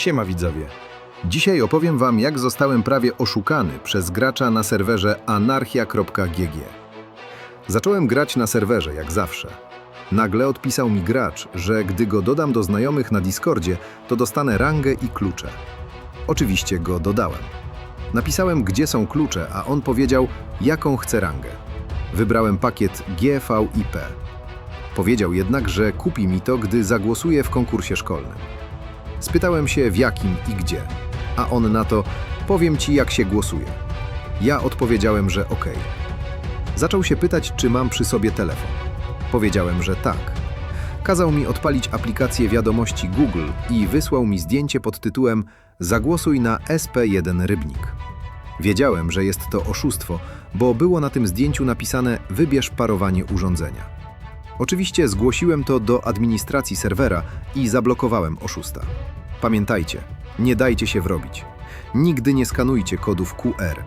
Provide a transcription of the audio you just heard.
Siema widzowie. Dzisiaj opowiem wam, jak zostałem prawie oszukany przez gracza na serwerze anarchia.gg. Zacząłem grać na serwerze, jak zawsze. Nagle odpisał mi gracz, że gdy go dodam do znajomych na Discordzie, to dostanę rangę i klucze. Oczywiście go dodałem. Napisałem, gdzie są klucze, a on powiedział, jaką chce rangę. Wybrałem pakiet GVIP. Powiedział jednak, że kupi mi to, gdy zagłosuję w konkursie szkolnym. Spytałem się w jakim i gdzie, a on na to powiem ci jak się głosuje. Ja odpowiedziałem, że okej. Zaczął się pytać, czy mam przy sobie telefon. Powiedziałem, że tak. Kazał mi odpalić aplikację wiadomości Google i wysłał mi zdjęcie pod tytułem Zagłosuj na SP1 Rybnik. Wiedziałem, że jest to oszustwo, bo było na tym zdjęciu napisane Wybierz parowanie urządzenia. Oczywiście zgłosiłem to do administracji serwera i zablokowałem oszusta. Pamiętajcie, nie dajcie się wrobić. Nigdy nie skanujcie kodów QR.